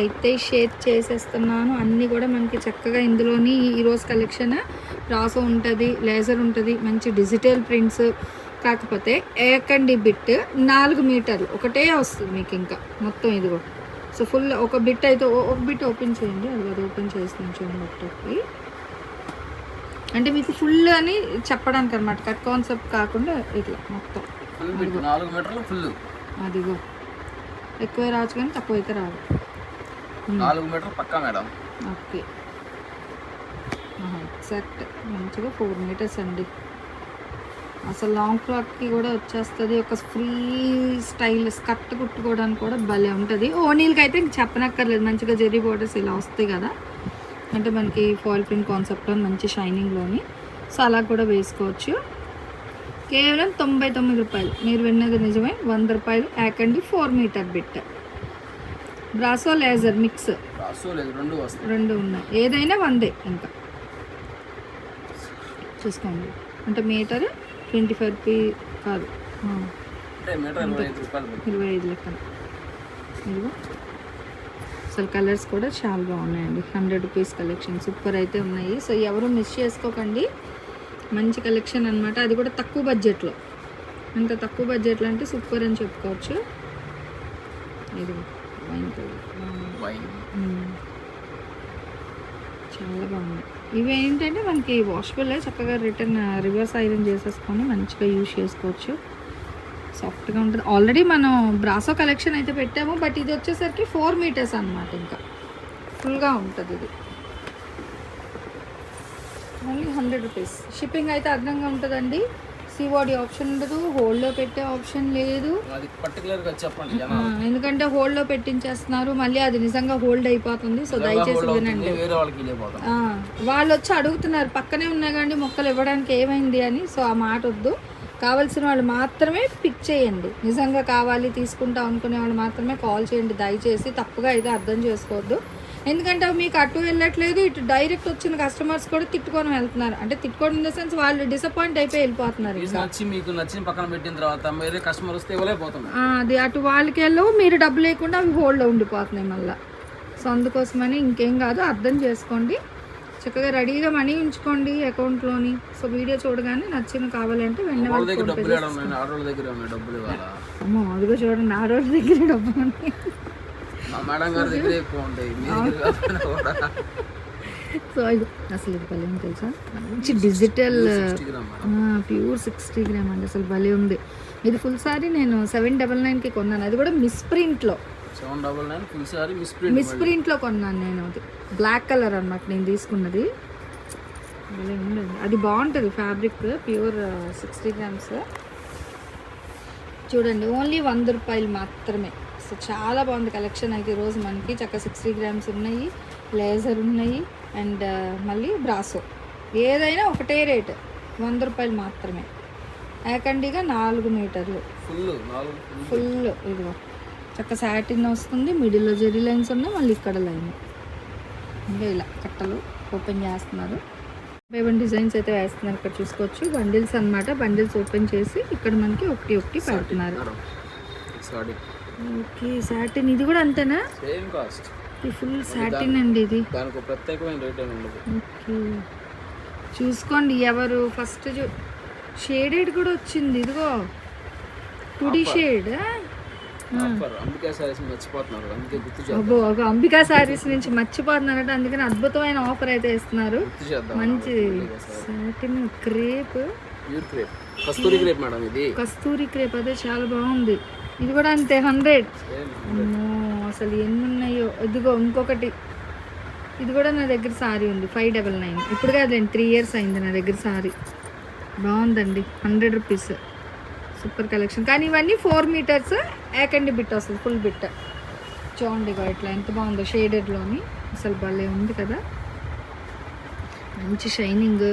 అయితే షేర్ చేసేస్తున్నాను. అన్నీ కూడా మనకి చక్కగా ఇందులోని ఈరోజు కలెక్షన్ రాసో ఉంటుంది లేజర్ ఉంటుంది మంచి డిజిటల్ ప్రింట్స్ కాకపోతే ఏకండి బిట్ నాలుగు మీటర్లు ఒకటే వస్తుంది మీకు ఇంకా మొత్తం ఇదిగో సో ఫుల్ ఒక బిట్ అయితే ఒక బిట్ ఓపెన్ చేయండి. అది అది ఓపెన్ చేసి చూడండి ఒకటి అంటే మీకు ఫుల్ అని చెప్పడానికి అనమాట. కట్ కాన్సెప్ట్ కాకుండా ఇట్లా మొత్తం. ఫుల్ బిట్ నాలుగు మీటర్లు ఫుల్ అదిగో. ఎక్కువ రావచ్చు కానీ తక్కువ అయితే రాదు. నాలుగు మీటర్లు పక్కా మేడం. ఓకే. ఎగ్జాక్ట్ మంచిగా ఫోర్ మీటర్స్ అండి. అసలు లాంగ్ ఫ్రాక్కి కూడా వచ్చేస్తుంది. ఒక ఫ్రీ స్టైల్ స్కర్ట్ కుట్టుకోవడానికి కూడా భలే ఉంటుంది. ఓనీలకి అయితే ఇంక చెప్పనక్కర్లేదు. మంచిగా జెరీ బోర్డర్స్ ఇలా వస్తాయి కదా. అంటే మనకి ఫాయిల్ ప్రింట్ కాన్సెప్ట్లో మంచి షైనింగ్లోని సో అలా కూడా వేసుకోవచ్చు. కేవలం తొంభై తొమ్మిది రూపాయలు. మీరు విన్నది నిజమే. వంద రూపాయలు. యాకండి four metre bit brasso laser mix రెండు వస్తాయి. రెండు ఉన్నాయి. ఏదైనా వందే ఇంకా. చూసుకోండి. అంటే మీటర్ ట్వంటీ ఫైవ్ రూపీ కాదు. ఇరవై ఐదు లెక్కన ఇదిగో. అసలు కలర్స్ కూడా చాలా బాగున్నాయండి. Hundred rupees collection. సూపర్ అయితే ఉన్నాయి. సో ఎవరు మిస్ చేసుకోకండి. మంచి కలెక్షన్ అన్నమాట. అది కూడా తక్కువ బడ్జెట్లో. అంత తక్కువ బడ్జెట్లో అంటే సూపర్ అని చెప్పుకోవచ్చు. ఇది చాలా బాగుంది. ఇవి ఏంటంటే మనకి వాషబుల్ చక్కగా రిటర్న్ రివర్స్ ఐరన్ చేసేసుకొని మంచిగా యూజ్ చేసుకోవచ్చు. సాఫ్ట్గా ఉంటుంది. ఆల్రెడీ మనం బ్రాసో కలెక్షన్ అయితే పెట్టాము బట్ ఇది వచ్చేసరికి ఫోర్ మీటర్స్ అన్నమాట ఇంకా. ఫుల్గా ఉంటుంది ఇది. మళ్ళీ హండ్రెడ్ రూపీస్ షిప్పింగ్ అయితే అదనంగా ఉంటుందండి. సివాడి ఆప్షన్ ఉండదు హోల్డ్లో పెట్టే ఆప్షన్ లేదు. అది చెప్పండి ఎందుకంటే హోల్డ్లో పెట్టించేస్తున్నారు మళ్ళీ అది నిజంగా హోల్డ్ అయిపోతుంది. సో దయచేసి వినండి. వాళ్ళు వచ్చి అడుగుతున్నారు పక్కనే ఉన్నాయి కానీ మొక్కలు ఇవ్వడానికి ఏమైంది అని సో ఆ మాట వద్దు. కావాల్సిన వాళ్ళు మాత్రమే పిక్ చేయండి. నిజంగా కావాలి తీసుకుంటాం అనుకునే వాళ్ళు మాత్రమే కాల్ చేయండి. దయచేసి తప్పుగా అయితే అర్థం చేసుకోవద్దు. ఎందుకంటే అవి మీకు అటు వెళ్ళట్లేదు ఇటు డైరెక్ట్ వచ్చిన కస్టమర్స్ కూడా తిట్టుకొని వెళ్తున్నారు. అంటే తిట్టుకోవడం ఇన్ ద సెన్స్ వాళ్ళు డిసప్పాయింట్ అయిపోయి వెళ్ళిపోతున్నారు నచ్చి మీకు నచ్చిన పక్కన పెట్టిన తర్వాత వేరే కస్టమర్ వస్తే అది అటు వాళ్ళకి వెళ్ళవు మీరు డబ్బు లేకుండా అవి హోల్డ్లో ఉండిపోతున్నాయి మళ్ళీ. సో అందుకోసమని ఇంకేం కాదు అర్థం చేసుకోండి. చక్కగా రెడీగా మనీ ఉంచుకోండి అకౌంట్లోని. సో వీడియో చూడగానే నచ్చిన కావాలంటే వెంటనే డబ్బులు ఉన్నాయి? ఆడవాళ్ళ ఉన్నాయి డబ్బులు ఇవ్వాలా? అమ్మో అదిగో చూడండి ఆ రోజు దగ్గర డబ్బు ఉంది మా మేడం గారి దగ్గర ఎక్కువ ఉంటాయి. మీ దగ్గర కాకపోయినా కూడా. సో ఇది అసలు ఇది భలే ఉంది తెలుసా? మంచి డిజిటల్ ప్యూర్ సిక్స్టీ గ్రామ్ అండి. అసలు భలే ఉంది. ఇది ఫుల్ సారీ నేను సెవెన్ డబల్ నైన్కి కొన్నాను. అది కూడా మిస్ ప్రింట్లో seven double nine full sari misprint miss ప్రింట్లో కొన్నాను నేను అది. బ్లాక్ కలర్ అన్నమాట నేను తీసుకున్నది. భలే ఉండదు అది బాగుంటుంది ఫ్యాబ్రిక్ ప్యూర్ సిక్స్టీ గ్రామ్స్ చూడండి ఓన్లీ వంద రూపాయలు మాత్రమే. సో చాలా బాగుంది కలెక్షన్ అయితే ఈరోజు మనకి. చక్క సిక్స్టీ గ్రామ్స్ ఉన్నాయి లేజర్ ఉన్నాయి అండ్ మళ్ళీ బ్రాసో ఏదైనా ఒకటే రేట్ వంద రూపాయలు మాత్రమే. ఏకండిగా నాలుగు మీటర్లు. ఫుల్. ఫుల్ ఇదిగో. చక్క సాటిన్ వస్తుంది మిడిల్లో జెరీ లైన్స్ ఉన్నాయి మళ్ళీ ఇక్కడ లైన్ ఇంకా ఇలా కట్టలు ఓపెన్ చేస్తున్నారు. బేబన్ డిజైన్స్ అయితే వేస్తున్నారు ఇక్కడ చూసుకోవచ్చు. బండిల్స్ అన్నమాట. బండిల్స్ ఓపెన్ చేసి ఇక్కడ మనకి ఒకటి ఒకటి పెడుతున్నారు. సారీ ఓకే సాటిన్ ఇది కూడా అంతేనా? సేమ్ కాస్ట్ ఇది ఫుల్ సాటిన్ అండి ఇది. దానికి ఒక ప్రత్యేకమైన రేట్ ఉండదు. ఓకే. చూసుకోండి ఎవరు ఫస్ట్ చూ షేడెడ్ కూడా వచ్చింది ఇదిగో. టుడి షేడ్ అంబికా సారీస్ మర్చిపోతున్నారు అందుకే గుర్తు అబ్బో ఒక అంబికా సారీస్ నుంచి మర్చిపోతున్నారంటే అందుకని అద్భుతమైన ఆఫర్ అయితే ఇస్తున్నారు. మంచి satin crepe pure crepe Kasturi crepe madam ఇది. కస్తూరి క్రేప్ అదే చాలా బాగుంది. ఇది కూడా అంతే హండ్రెడ్ అసలు ఎన్ని ఉన్నాయో ఇదిగో ఇంకొకటి. ఇది కూడా నా దగ్గర సారీ ఉంది ఫైవ్ డబల్ నైన్ ఇప్పుడు కాదులేండి త్రీ ఇయర్స్ అయింది నా దగ్గర సారీ. బాగుందండి హండ్రెడ్ రూపీస్ సూపర్ కలెక్షన్ కానీ ఇవన్నీ ఫోర్ మీటర్స్ ఏకండి బిట్ వస్తుంది ఫుల్ బిట్. చూడండి ఇట్లా ఎంత బాగుందో షేడెడ్లోని అసలు భలే ఉంది కదా. మంచి షైనింగ్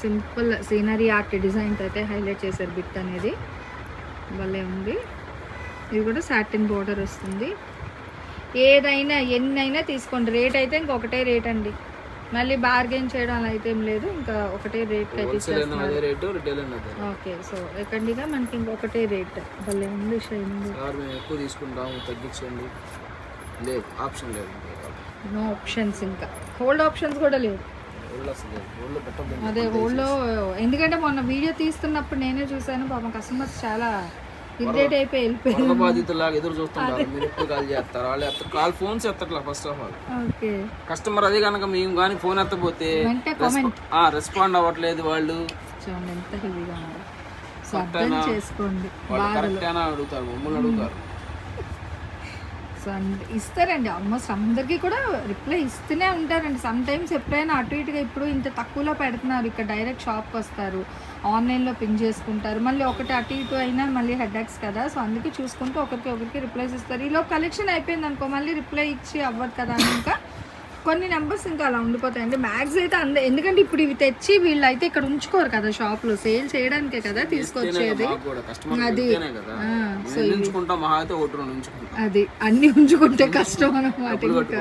సింపుల్ సీనరీ ఆర్ట్ డిజైన్తో అయితే హైలైట్ చేశారు బిట్ అనేది. భలే ఉంది. ఇది కూడా సాటిన్ బోర్డర్ వస్తుంది. ఏదైనా ఎన్నైనా తీసుకోండి. రేట్ అయితే ఇంకొకటే రేట్ అండి. మళ్ళీ బార్గెన్ చేయడం అలా అయితే ఏం లేదు. ఇంకా ఒకటే రేట్ ఓకే సో ఎక్కడిగా మనకి ఇంకొకటే రేట్. భలే ఉంది షైనింగ్ సార్ మేము ఎక్కువ తీసుకుంటాము తగ్గించండి. లేదు ఆప్షన్ లేదు. నో ఆప్షన్స్ ఇంకా. హోల్డ్ ఆప్షన్స్ కూడా లేవు. ఊళ్ళో ఊళ్ళో అదే హోల్డ్లో ఎందుకంటే మొన్న వీడియో తీస్తున్నప్పుడు నేనే చూసాను పాపం కస్టమర్స్ చాలా ఇరిటేట్ అయిపోయి వెళ్ళిపోయారు. బాధితులాగా ఎదురు మీరు ఎప్పుడు కాల్ చేస్తారు? వాళ్ళు call phones ఎత్తట్లా first of all okay. Customer అదే కనుక మేము కానీ ఫోన్ ఎత్తపోతే రెస్పాండ్ అవ్వట్లేదు వాళ్ళు. చూడండి ఎంత హెవీగా అయినా అడుగుతారు మమ్మల్ని అడుగుతారు. అండ్ ఇస్తారండి. ఆల్మోస్ట్ అందరికీ కూడా రిప్లై ఇస్తూనే ఉంటారండి. సమ్ టైమ్స్ ఎప్పుడైనా అటు ఇటుగా ఇప్పుడు ఇంత తక్కువలో పెడుతున్నారు. ఇక్కడ డైరెక్ట్ షాప్కి వస్తారు. ఆన్లైన్లో పిన్ చేసుకుంటారు. మళ్ళీ ఒకటి అటు ఇటు అయినా మళ్ళీ హెడ్ఎక్స్ కదా. సో అందుకే చూసుకుంటూ ఒకరికి ఒకరికి రిప్లైస్ ఇస్తారు. ఈలో కలెక్షన్ అయిపోయింది అనుకో మళ్ళీ రిప్లై ఇచ్చి అవ్వదు కదా అని ఇంకా కొన్ని నెంబర్స్ ఇంకా అలా ఉండిపోతాయండి. మ్యాక్స్ అయితే అంద ఎందుకంటే ఇప్పుడు ఇవి తెచ్చి వీళ్ళు అయితే ఇక్కడ ఉంచుకోరు కదా షాప్లో. సేల్ చేయడానికే కదా తీసుకొచ్చేది. ఉంచుకుంటాం అది. అన్ని ఉంచుకుంటే కష్టం కూడా.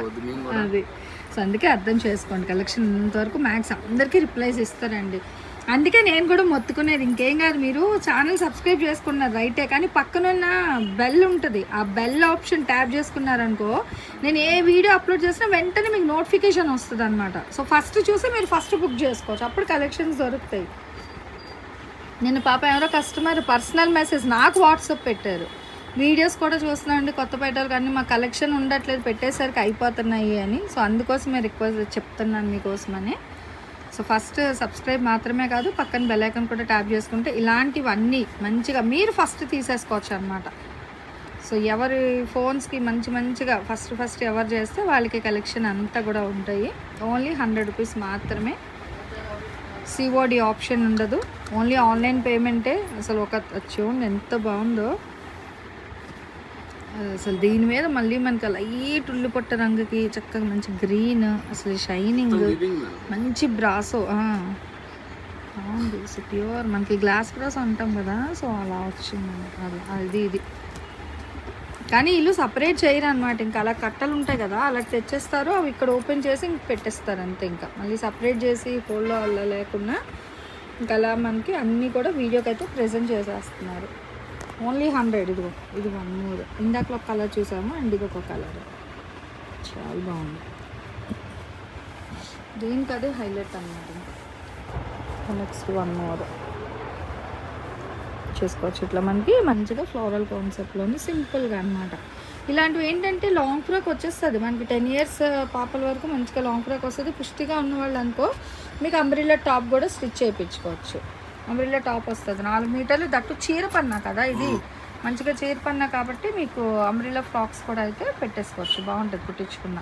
అది. సో అందుకే అర్థం చేసుకోండి. కలెక్షన్ ఉన్నంతవరకు మ్యాక్స్ అందరికీ రిప్లైస్ ఇస్తారండి. అందుకే నేను కూడా మొత్తుకునేది. ఇంకేం కాదు మీరు ఛానల్ సబ్స్క్రైబ్ చేసుకున్నారు రైటే. కానీ పక్కనున్న బెల్ ఉంటుంది. ఆ బెల్ ఆప్షన్ ట్యాప్ చేసుకున్నారనుకో నేను ఏ వీడియో అప్లోడ్ చేసినా వెంటనే మీకు నోటిఫికేషన్ వస్తుంది అనమాట సో ఫస్ట్ చూసి మీరు ఫస్ట్ బుక్ చేసుకోవచ్చు. అప్పుడు కలెక్షన్స్ దొరుకుతాయి. నేను పాప ఎవరో కస్టమర్ పర్సనల్ మెసేజ్ నాకు వాట్సాప్ పెట్టారు. వీడియోస్ కూడా చూస్తున్నామండి పెట్టారు. కానీ మా కలెక్షన్ ఉండట్లేదు పెట్టేసరికి అయిపోతున్నాయి అని. సో అందుకోసమే రిక్వెస్ట్ చెప్తున్నాను మీకోసమని. సో ఫస్ట్ సబ్స్క్రైబ్ మాత్రమే కాదు పక్కన బెల్లైకన్ కూడా ట్యాప్ చేసుకుంటే ఇలాంటివన్నీ మంచిగా మీరు ఫస్ట్ తీసేసుకోవచ్చు అనమాట సో ఎవరి ఫోన్స్కి మంచి మంచిగా ఫస్ట్ ఫస్ట్ ఎవరు చేస్తే వాళ్ళకి కలెక్షన్ అంతా కూడా ఉంటాయి. ఓన్లీ హండ్రెడ్ రూపీస్ మాత్రమే. సిఓడి ఆప్షన్ ఉండదు. ఓన్లీ ఆన్లైన్ పేమెంటే. అసలు ఒక చూడండి ఎంత బాగుందో. అసలు దీని మీద మళ్ళీ మనకి లైట్ ఉల్లిపొట్ట రంగుకి చక్కగా మంచి గ్రీన్ అసలు షైనింగ్ మంచి బ్రాసో. బాగుంది సో ప్యూర్ మనకి గ్లాస్ బ్రాస్ అంటాం కదా సో అలా వచ్చింది అది అది ఇది. కానీ ఇల్లు సపరేట్ చేయరు అనమాట ఇంకా అలా కట్టలు ఉంటాయి కదా అలా తెచ్చేస్తారు అవి ఇక్కడ ఓపెన్ చేసి ఇంక పెట్టేస్తారు అంతే ఇంకా. మళ్ళీ సపరేట్ చేసి హోల్లో అలా లేకుండా ఇంకా అలా మనకి అన్నీ కూడా వీడియోకి అయితే ప్రజెంట్ చేసేస్తున్నారు. ఓన్లీ హండ్రెడ్ ఇదిగో ఇది వన్ మూడు. ఇందాకలో ఒక కలర్ చూసాము అండ్ ఇది ఒక కలర్. చాలా బాగుంది. దీనికి అదే హైలైట్ అన్నమాట నెక్స్ట్ వన్ మోర్ చేసుకోవచ్చు. ఇట్లా మనకి మంచిగా ఫ్లోరల్ కాన్సెప్ట్లోని సింపుల్గా అనమాట ఇలాంటివి ఏంటంటే లాంగ్ ఫ్రాక్ వచ్చేస్తుంది. మనకి టెన్ ఇయర్స్ uh, పాపల వరకు మంచిగా లాంగ్ ఫ్రాక్ వస్తుంది. పుష్టిగా ఉన్న వాళ్ళు అనుకో మీకు అంబ్రిల్లా టాప్ కూడా స్టిచ్ చేయించుకోవచ్చు. అంబ్రిల్లా టాప్ వస్తుంది. నాలుగు మీటర్లు దట్టు చీర పన్నా కదా ఇది. మంచిగా చీర పన్నా కాబట్టి మీకు అంబ్రిల్లా ఫ్రాక్స్ కూడా అయితే పెట్టేసుకోవచ్చు. బాగుంటుంది కుట్టించుకున్న.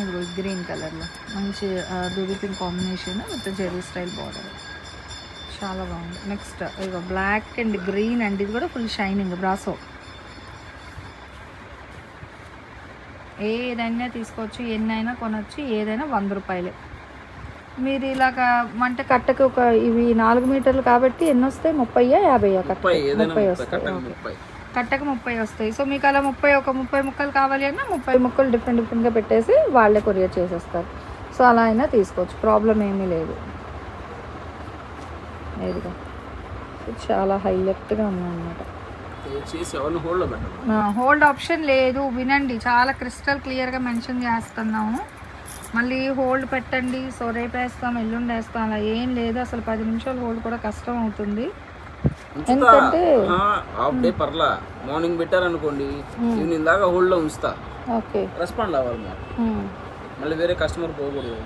ఇదిగో గ్రీన్ కలర్లో. మంచి baby pink combination with zari style border. చాలా బాగుంది. నెక్స్ట్ ఇదిగో బ్లాక్ అండ్ గ్రీన్ అండ్ ఇది కూడా ఫుల్ షైనింగ్ బ్రాసో. ఏదైనా తీసుకోవచ్చు ఎన్నైనా కొనవచ్చు ఏదైనా వంద రూపాయలే. మీరు ఇలాగా అంటే కట్టకు ఒక ఇవి నాలుగు మీటర్లు కాబట్టి ఎన్ని వస్తాయి? ముప్పై యాభై ముప్పై వస్తాయి? కట్టకు ముప్పై. వస్తాయి. సో మీకు అలా ముప్పై ఒక ముప్పై ముక్కలు కావాలి అన్నా ముప్పై ముక్కలు డిఫరెంట్ డిఫరెంట్గా పెట్టేసి వాళ్ళే కొరియర్ చేసేస్తారు. సో అలా అయినా తీసుకోవచ్చు. ప్రాబ్లం ఏమీ లేదు. ఇది చాలా హైలైట్గా ఉందన్నమాట. హోల్డ్ ఆప్షన్ లేదు. వినండి. చాలా క్రిస్టల్ క్లియర్గా మెన్షన్ చేస్తున్నాము మళ్ళీ హోల్డ్ పెట్టండి సో రేపు వేస్తాం ఎల్లుండి వేస్తాం అలా ఏం లేదు. అసలు పది నిమిషాలు హోల్డ్ కూడా కష్టం అవుతుంది. ఎందుకంటే హాఫ్ డే పర్లా. మార్నింగ్ పెట్టారనుకోండి ఈవినింగ్ దాకా హోల్డ్లో ఉంచుతా. ఓకే. రెస్పాండ్ అవ్వాలి మాకు. మళ్ళీ వేరే కస్టమర్ పోకూడదు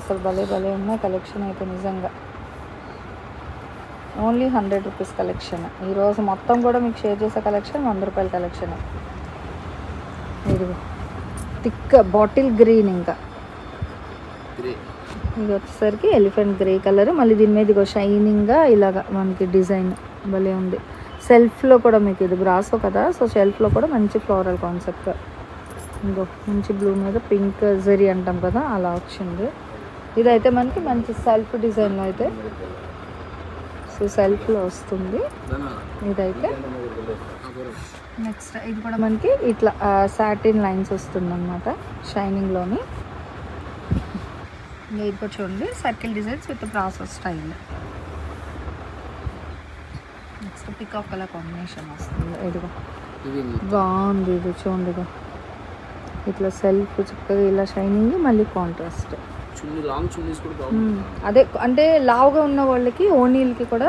అసలు భలే భలే ఉన్నాయి కలెక్షన్ అయితే నిజంగా. Only hundred rupees collection. ఈరోజు మొత్తం కూడా మీకు షేర్ చేసే కలెక్షన్ వంద రూపాయల కలెక్షన్. ఇది థిక్ బాటిల్ గ్రీన్ ఇంకా. ఇది వచ్చేసరికి ఎలిఫెంట్ గ్రే కలర్. మళ్ళీ దీని మీద ఇగో షైనింగ్గా ఇలాగా మనకి డిజైన్ భలే ఉంది. సెల్ఫ్లో కూడా మీకు ఇది బ్రాసో కదా సో సెల్ఫ్లో కూడా మంచి ఫ్లోరల్ కాన్సెప్ట్. ఇంకో మంచి బ్లూ మీద పింక్ జరీ అంటాం కదా అలా వచ్చింది. ఇదైతే మనకి మంచి సెల్ఫ్ డిజైన్లో అయితే సో సెల్ఫ్లో వస్తుంది. ఇదైతే నెక్స్ట్ ఇది కూడా మనకి ఇట్లా సాటిన్ లైన్స్ వస్తుంది అనమాట షైనింగ్లోని ఇది కూడా చూడండి circle designs with process style next peacock colour combination వస్తుంది. ఇదిగో. ఇది బాగుంది ఇది చూడండి. ఇట్లా సెల్ఫ్ చక్కగా ఇలా షైనింగ్ మళ్ళీ కాంట్రాస్ట్ అదే అంటే లావుగా ఉన్న వాళ్ళకి ఓనీల్కి కూడా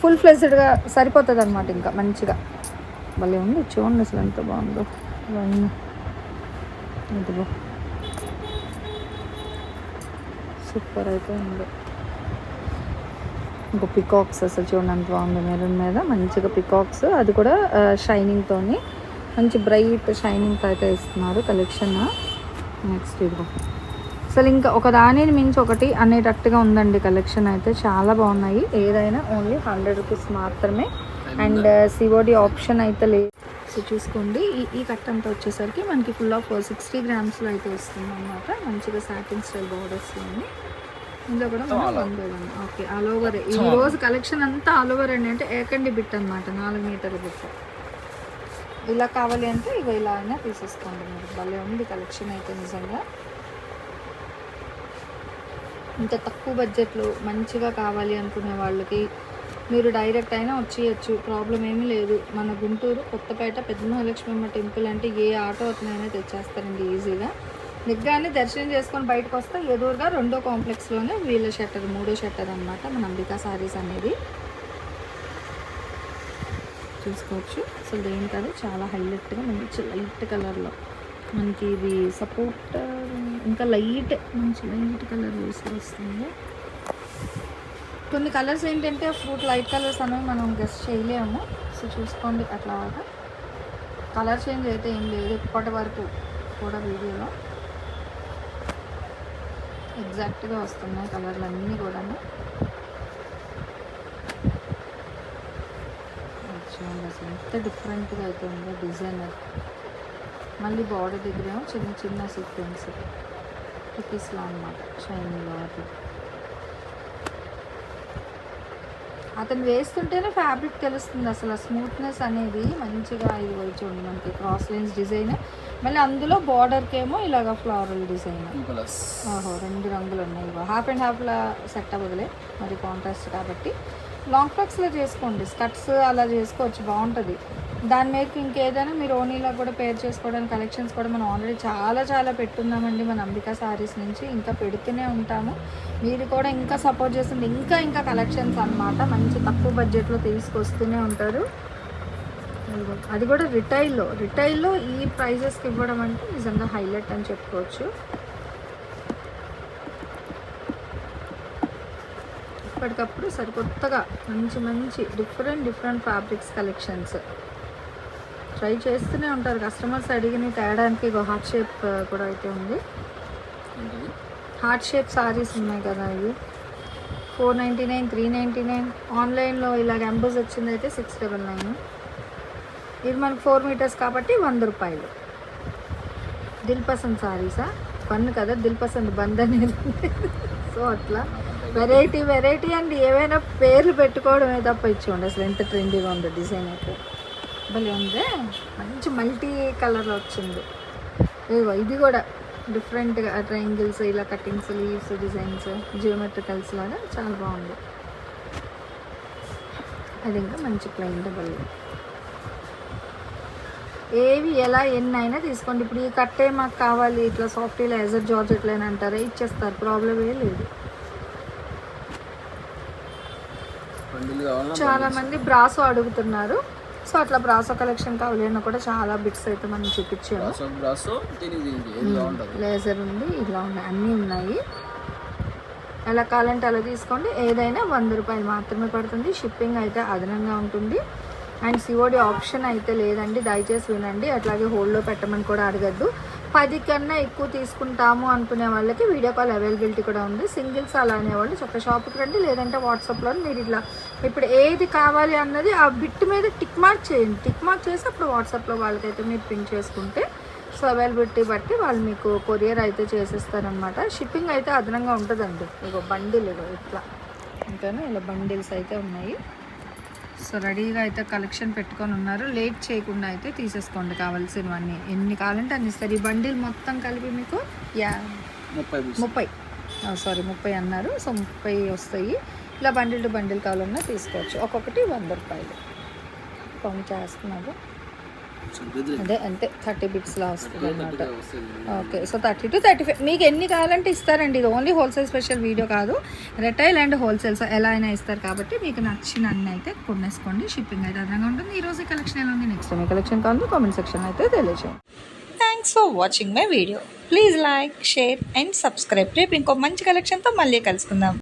ఫుల్ ఫ్లెజ్డ్గా సరిపోతుంది అనమాట ఇంకా మంచిగా. భలే ఉంది. చూడండి అసలు ఎంత బాగుందో. ఇవన్నీ. ఇదిగో. సూపర్ అయితే ఉంది ఇంకో పికాక్స్ అసలు చూడండి ఎంత బాగుంది. మెరూన్ మీద మంచిగా పికాక్స్. అది కూడా షైనింగ్తోని మంచి బ్రైట్ షైనింగ్తో అయితే ఇస్తున్నారు కలెక్షన్. నెక్స్ట్ ఇదిగో. అసలు ఇంకా ఒక దానిని మించి ఒకటి అనేటట్టుగా ఉందండి కలెక్షన్ అయితే. చాలా బాగున్నాయి. ఏదైనా ఓన్లీ హండ్రెడ్ రూపీస్ మాత్రమే. అండ్ సిఓడి ఆప్షన్ అయితే లేదు. సో చూసుకోండి. ఈ ఈ కట్ అంతా వచ్చేసరికి మనకి ఫుల్ ఆఫ్ సిక్స్టీ గ్రామ్స్లో అయితే వస్తుంది అనమాట మంచిగా సాటిన్ స్టైల్ బార్డర్స్ ఉంది ఇందులో కూడా ఓకే ఆల్ ఓవర్ ఈ రోజు కలెక్షన్ అంతా ఆల్ ఓవర్ అండి. అంటే ఏకండి బిట్ అనమాట నాలుగు మీటర్ల బిట్. ఇలా కావాలి అంటే ఇవి ఇలా అయినా తీసేసుకోండి మీరు. భలే ఉంది కలెక్షన్ అయితే నిజంగా. ఇంత తక్కువ బడ్జెట్లో మంచిగా కావాలి అనుకునే వాళ్ళకి మీరు డైరెక్ట్ అయినా వచ్చేయచ్చు. ప్రాబ్లం ఏమీ లేదు. మన గుంటూరు కొత్తపేట పెద్ద మహాలక్ష్మమ్మ టెంపుల్ అంటే ఏ ఆటో అతనైనా తెచ్చేస్తారండి ఈజీగా. దిగ్గానే దర్శనం చేసుకొని బయటకు వస్తే ఎదురుగా రెండో కాంప్లెక్స్లోనే వీళ్ళ షట్టర్ మూడో షట్టర్ అనమాట మన అంబికా సారీస్ అనేది. చూసుకోవచ్చు. అసలు దేని కాదు చాలా హైలైట్గా మంచి లైట్ కలర్లో. మనకి ఇది సపోర్ట్ ఇంకా లైట్ మంచి లైట్ కలర్ వేసి వస్తుంది. కొన్ని కలర్స్ ఏంటంటే ఫ్రూట్ లైట్ కలర్స్ అనేవి మనం గెస్ట్ చేయలేము. సో చూసుకోండి అట్లా కలర్ చేంజ్ అయితే ఏం లేదు ఇప్పటి వరకు కూడా వీడియోలో. ఎగ్జాక్ట్గా వస్తున్నాయి కలర్లు అన్నీ కూడా చూడండి అసలు ఎంత డిఫరెంట్గా అయితే ఉందో డిజైనర్ మళ్ళీ బాడీ దగ్గర చిన్న చిన్న సీక్వెన్స్ కుకీస్లా అనమాట షైనింగ్ వాటి. అతను వేస్తుంటేనే ఫ్యాబ్రిక్ తెలుస్తుంది అసలు. స్మూత్నెస్ అనేది మంచిగా ఇది చూడండి మనకి క్రాస్ లైన్స్ డిజైన్ మళ్ళీ అందులో బార్డర్కి ఏమో ఇలాగ ఫ్లోరల్ డిజైన్ ఓహో రెండు రంగులు ఉన్నాయి. హాఫ్ అండ్ హాఫ్లా సెట్ అవ్వదులే. మరి కాంట్రాస్ట్ కాబట్టి. లాంగ్ ఫ్రాక్స్లో చేసుకోండి. స్కర్ట్స్ అలా చేసుకోవచ్చు. బాగుంటుంది. దాని మీదకి ఇంకేదైనా మీరు ఓనీలా కూడా పేర్ చేసుకోవడానికి కలెక్షన్స్ కూడా మనం ఆల్రెడీ చాలా చాలా పెట్టున్నామండి మన అంబికా శారీస్ నుంచి. ఇంకా పెడుతూనే ఉంటాము. మీరు కూడా ఇంకా సపోర్ట్ చేస్తుంది. ఇంకా ఇంకా కలెక్షన్స్ అనమాట మంచి తక్కువ బడ్జెట్లో తీసుకొస్తూనే ఉంటారు. అది కూడా రిటైల్లో రిటైల్లో ఈ ప్రైజెస్కి ఇవ్వడం అంటే నిజంగా హైలైట్ అని చెప్పుకోవచ్చు. ఇప్పటికప్పుడు సరికొత్తగా మంచి మంచి different different fabrics collections try చేస్తూనే ఉంటారు. కస్టమర్స్ అడిగిన తేడానికి ఇగో హార్ట్ షేప్ కూడా అయితే ఉంది. హార్ట్ షేప్ సారీస్ ఉన్నాయి కదా ఇవి. Four ninety nine three ninety nine. ఆన్లైన్లో ఇలాగ ఎంబోస్ వచ్చింది అయితే సిక్స్ డబల్ నైన్. ఇది మనకు ఫోర్ మీటర్స్ కాబట్టి వంద రూపాయలు. దిల్ పసంద్ సారీసా? పన్ను కదా దిల్ పసంద్ బంద్ అనేది. సో అట్లా. Variety variety and. ఏవైనా పేర్లు పెట్టుకోవడమే తప్ప ఇచ్చుకోండి. అసలు ఎంత ట్రెండీగా ఉందో డిజైన్ అయితే. భలే ఉంది. మంచి మల్టీ కలర్లో వచ్చింది. ఇది కూడా డిఫరెంట్గా ట్రయాంగిల్స్ ఇలా కటింగ్స్ లీవ్స్ డిజైన్స్ జియోమెట్రికల్స్ లాగా చాలా బాగుంది. అది ఇంకా మంచి ప్లెయిన్ డబల్ ఏవి ఎలా ఎన్ని అయినా తీసుకోండి. ఇప్పుడు ఈ కట్టే మాకు కావాలి ఇట్లా సాఫ్ట్ ఇలా ఎజర్ జార్జెట్ అని అంటారా ఇచ్చేస్తారు. ప్రాబ్లం ఏ లేదు. చాలా మంది బ్రాసో అడుగుతున్నారు. సో అట్లా బ్రాసో కలెక్షన్ కావాలి అన్న కూడా చాలా బిట్స్ అయితే మనం చూపించాము. లేజర్ ఉంది ఇలా ఉన్నాయి అన్నీ ఉన్నాయి. ఎలా కావాలంటే అలా తీసుకోండి. ఏదైనా వంద రూపాయలు మాత్రమే పడుతుంది. షిప్పింగ్ అయితే అదనంగా ఉంటుంది. అండ్ సిఓడి ఆప్షన్ అయితే లేదండి. దయచేసి వినండి. అట్లాగే హోల్డ్లో పెట్టమని కూడా అడగద్దు. పది కన్నా ఎక్కువ తీసుకుంటాము అనుకునే వాళ్ళకి వీడియో కాల్ అవైలబిలిటీ కూడా ఉంది. సింగిల్స్ అలా అనేవాళ్ళు చక్క షాప్కి రండి లేదంటే వాట్సాప్లో మీరు ఇట్లా ఇప్పుడు ఏది కావాలి అన్నది ఆ బిట్ మీద టిక్ మార్క్ చేయండి. టిక్ మార్క్ చేసి అప్పుడు వాట్సాప్లో వాళ్ళకైతే మీరు పిన్ చేసుకుంటే సో అవైలబిలిటీ బట్టి వాళ్ళు మీకు కొరియర్ అయితే చేసేస్తారనమాట షిప్పింగ్ అయితే అదనంగా ఉంటుందండి. ఇగో బండిల్ ఇగో ఇట్లా. ఇంకాను ఇలా బండిల్స్ అయితే ఉన్నాయి. సో రెడీగా అయితే కలెక్షన్ పెట్టుకొని ఉన్నారు. లేట్ చేయకుండా అయితే తీసేసుకోండి కావాల్సినవన్నీ. ఎన్ని కావాలంటే అన్ని ఇస్తారు. ఈ బండిల్ మొత్తం కలిపి మీకు యా ముప్పై ముప్పై. సారీ ముప్పై అన్నారు. సో ముప్పై వస్తాయి. ఇలా బండిల్ టు బండిల్ కావాలన్నా తీసుకోవచ్చు. ఒక్కొక్కటి వంద రూపాయలు. కౌంట్ చేస్తున్నారు అదే అంతే. థర్టీ బిట్స్లా వస్తుంది అనమాట okay so thirty to thirty five. మీకు ఎన్ని కావాలంటే ఇస్తారండి. ఇది ఓన్లీ హోల్సేల్ స్పెషల్ వీడియో కాదు. రిటైల్ అండ్ హోల్సేల్ సో ఎలా అయినా ఇస్తారు కాబట్టి మీకు నచ్చిన అన్ని అయితే కొనేసుకోండి. షిప్పింగ్ అయితే అదనంగా ఉంటుంది. ఈ రోజు కలెక్షన్ ఎలా ఉంది? నెక్స్ట్ మీ కలెక్షన్ కావాలి కామెంట్ సెక్షన్ అయితే తెలియజేయండి thanks for watching my video please like share and subscribe రేపు ఇంకో మంచి కలెక్షన్తో మళ్ళీ కలుసుకుందాం.